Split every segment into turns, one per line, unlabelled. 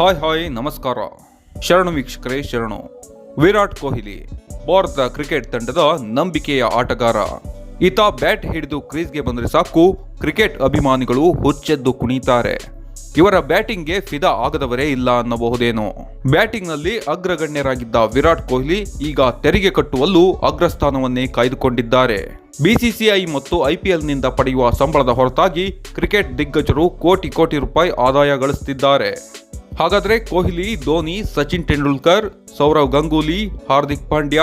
Hi hi, ನಮಸ್ಕಾರ. ಶರಣು ವೀಕ್ಷಕರೇ, ಶರಣು. ವಿರಾಟ್ ಕೊಹ್ಲಿ ಭಾರತ ಕ್ರಿಕೆಟ್ ತಂಡದ ನಂಬಿಕೆಯ ಆಟಗಾರ. ಈತ ಬ್ಯಾಟ್ ಹಿಡಿದು ಕ್ರೀಸ್ಗೆ ಬಂದರೆ ಸಾಕು, ಕ್ರಿಕೆಟ್ ಅಭಿಮಾನಿಗಳು ಹುಚ್ಚೆದ್ದು ಕುಣಿತಾರೆ. ಇವರ ಬ್ಯಾಟಿಂಗ್ಗೆ ಫಿದಾ ಆಗದವರೇ ಇಲ್ಲ ಅನ್ನಬಹುದೇನೋ. ಬ್ಯಾಟಿಂಗ್ನಲ್ಲಿ ಅಗ್ರಗಣ್ಯರಾಗಿದ್ದ ವಿರಾಟ್ ಕೊಹ್ಲಿ ಈಗ ತೆರಿಗೆ ಕಟ್ಟುವಲ್ಲೂ ಅಗ್ರಸ್ಥಾನವನ್ನೇ ಕಾಯ್ದುಕೊಂಡಿದ್ದಾರೆ. ಬಿಸಿಸಿಐ ಮತ್ತು ಐಪಿಎಲ್ನಿಂದ ಪಡೆಯುವ ಸಂಬಳದ ಹೊರತಾಗಿ ಕ್ರಿಕೆಟ್ ದಿಗ್ಗಜರು ಕೋಟಿ ಕೋಟಿ ರೂಪಾಯಿ ಆದಾಯ ಗಳಿಸುತ್ತಿದ್ದಾರೆ ಹಾಗಾದ್ರೆ ಕೊಹ್ಲಿ, ಧೋನಿ, ಸಚಿನ್ ತೆಂಡೂಲ್ಕರ್, ಸೌರವ್ ಗಂಗೂಲಿ, ಹಾರ್ದಿಕ್ ಪಾಂಡ್ಯ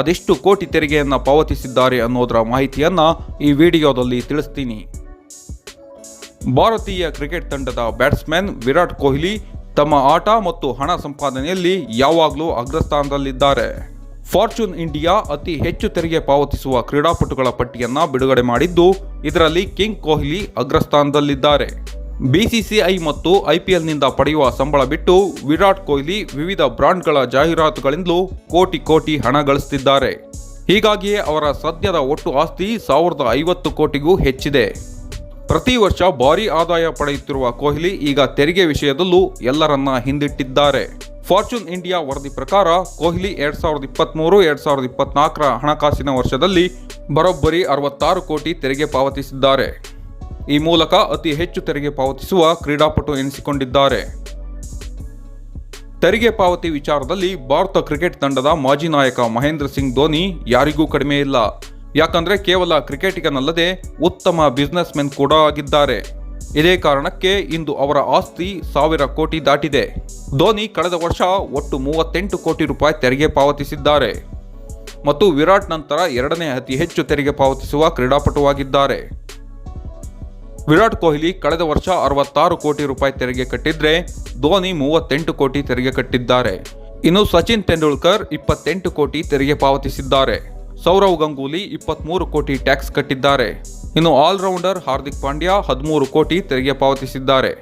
ಅದೆಷ್ಟು ಕೋಟಿ ತೆರಿಗೆಯನ್ನ ಪಾವತಿಸಿದ್ದಾರೆ ಅನ್ನೋದರ ಮಾಹಿತಿಯನ್ನ ಈ ವಿಡಿಯೋದಲ್ಲಿ ತಿಳಿಸ್ತೀನಿ. ಭಾರತೀಯ ಕ್ರಿಕೆಟ್ ತಂಡದ ಬ್ಯಾಟ್ಸ್ಮನ್ ವಿರಾಟ್ ಕೊಹ್ಲಿ ತಮ್ಮ ಆಟ ಮತ್ತು ಹಣ ಸಂಪಾದನೆಯಲ್ಲಿ ಯಾವಾಗಲೂ ಅಗ್ರಸ್ಥಾನದಲ್ಲಿದ್ದಾರೆ. ಫಾರ್ಚೂನ್ ಇಂಡಿಯಾ ಅತಿ ಹೆಚ್ಚು ತೆರಿಗೆ ಪಾವತಿಸುವ ಕ್ರೀಡಾಪಟುಗಳ ಪಟ್ಟಿಯನ್ನ ಬಿಡುಗಡೆ ಮಾಡಿದ್ದು ಇದರಲ್ಲಿ ಕಿಂಗ್ ಕೊಹ್ಲಿ ಅಗ್ರಸ್ಥಾನದಲ್ಲಿದ್ದಾರೆ. ಬಿಸಿಸಿಐ ಮತ್ತು ಐಪಿಎಲ್ನಿಂದ ಪಡೆಯುವ ಸಂಬಳ ಬಿಟ್ಟು ವಿರಾಟ್ ಕೊಹ್ಲಿ ವಿವಿಧ ಬ್ರಾಂಡ್ಗಳ ಜಾಹೀರಾತುಗಳಿಂದಲೂ ಕೋಟಿ ಕೋಟಿ ಹಣ ಗಳಿಸುತ್ತಿದ್ದಾರೆ ಹೀಗಾಗಿಯೇ ಅವರ ಸದ್ಯದ ಒಟ್ಟು ಆಸ್ತಿ ಸಾವಿರದ ಐವತ್ತು ಕೋಟಿಗೂ ಹೆಚ್ಚಿದೆ. ಪ್ರತಿ ವರ್ಷ ಭಾರೀ ಆದಾಯ ಪಡೆಯುತ್ತಿರುವ ಕೊಹ್ಲಿ ಈಗ ತೆರಿಗೆ ವಿಷಯದಲ್ಲೂ ಎಲ್ಲರನ್ನ ಹಿಂದಿಟ್ಟಿದ್ದಾರೆ. ಫಾರ್ಚೂನ್ ಇಂಡಿಯಾ ವರದಿ ಪ್ರಕಾರ ಕೊಹ್ಲಿ ಎರಡ್ ಸಾವಿರದ ಇಪ್ಪತ್ತ್ಮೂರು ಎರಡ್ ಸಾವಿರದ ಇಪ್ಪತ್ನಾಲ್ಕರ ಹಣಕಾಸಿನ ವರ್ಷದಲ್ಲಿ ಬರೋಬ್ಬರಿ ಅರವತ್ತಾರು ಕೋಟಿ ತೆರಿಗೆ ಪಾವತಿಸಿದ್ದಾರೆ. ಈ ಮೂಲಕ ಅತಿ ಹೆಚ್ಚು ತೆರಿಗೆ ಪಾವತಿಸುವ ಕ್ರೀಡಾಪಟು ಎನಿಸಿಕೊಂಡಿದ್ದಾರೆ. ತೆರಿಗೆ ಪಾವತಿ ವಿಚಾರದಲ್ಲಿ ಭಾರತ ಕ್ರಿಕೆಟ್ ತಂಡದ ಮಾಜಿ ನಾಯಕ ಮಹೇಂದ್ರ ಸಿಂಗ್ ಧೋನಿ ಯಾರಿಗೂ ಕಡಿಮೆ ಇಲ್ಲ. ಯಾಕಂದ್ರೆ ಕೇವಲ ಕ್ರಿಕೆಟಿಗನಲ್ಲದೆ ಉತ್ತಮ ಬಿಸ್ನೆಸ್ ಮೆನ್ ಕೂಡ ಆಗಿದ್ದಾರೆ. ಇದೇ ಕಾರಣಕ್ಕೆ ಇಂದು ಅವರ ಆಸ್ತಿ ಸಾವಿರ ಕೋಟಿ ದಾಟಿದೆ. ಧೋನಿ ಕಳೆದ ವರ್ಷ ಒಟ್ಟು ಮೂವತ್ತೆಂಟು ಕೋಟಿ ರೂಪಾಯಿ ತೆರಿಗೆ ಪಾವತಿಸಿದ್ದಾರೆ. ಮತ್ತು ವಿರಾಟ್ ನಂತರ ಎರಡನೇ ಅತಿ ಹೆಚ್ಚು ತೆರಿಗೆ ಪಾವತಿಸುವ ಕ್ರೀಡಾಪಟುವಾಗಿದ್ದಾರೆ. ವಿರಾಟ್ ಕೊಹ್ಲಿ ಕಳೆದ ವರ್ಷ ಅರವತ್ತಾರು ಕೋಟಿ ರೂಪಾಯಿ ತೆರಿಗೆ ಕಟ್ಟಿದ್ರೆ ಧೋನಿ ಮೂವತ್ತೆಂಟು ಕೋಟಿ ತೆರಿಗೆ ಕಟ್ಟಿದ್ದಾರೆ. ಇನ್ನು ಸಚಿನ್ ತೆಂಡೂಲ್ಕರ್ ಇಪ್ಪತ್ತೆಂಟು ಕೋಟಿ ತೆರಿಗೆ ಪಾವತಿಸಿದ್ದಾರೆ. ಸೌರವ್ ಗಂಗೂಲಿ ಇಪ್ಪತ್ಮೂರು ಕೋಟಿ ಟ್ಯಾಕ್ಸ್ ಕಟ್ಟಿದ್ದಾರೆ. ಇನ್ನು ಆಲ್ರೌಂಡರ್ ಹಾರ್ದಿಕ್ ಪಾಂಡ್ಯ ಹದಿಮೂರು ಕೋಟಿ ತೆರಿಗೆ ಪಾವತಿಸಿದ್ದಾರೆ.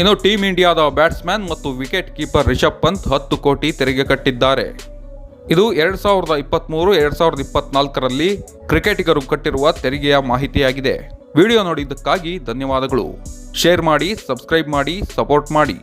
ಇನ್ನು ಟೀಮ್ ಇಂಡಿಯಾದ ಬ್ಯಾಟ್ಸ್ಮನ್ ಮತ್ತು ವಿಕೆಟ್ ಕೀಪರ್ ರಿಷಬ್ ಪಂತ್ ಹತ್ತು ಕೋಟಿ ತೆರಿಗೆ ಕಟ್ಟಿದ್ದಾರೆ. ಇದು ಎರಡು ಸಾವಿರದ ಇಪ್ಪತ್ತ್ಮೂರು ಎರಡು ಸಾವಿರದ ಇಪ್ಪತ್ನಾಲ್ಕರಲ್ಲಿ ಕ್ರಿಕೆಟಿಗರು ಕಟ್ಟಿರುವ ತೆರಿಗೆಯ ಮಾಹಿತಿಯಾಗಿದೆ. ವಿಡಿಯೋ ನೋಡಿದ್ದಕ್ಕಾಗಿ ಧನ್ಯವಾದಗಳು. ಶೇರ್ ಮಾಡಿ ಸಬ್ಸ್ಕ್ರೈಬ್ ಮಾಡಿ ಸಪೋರ್ಟ್ ಮಾಡಿ.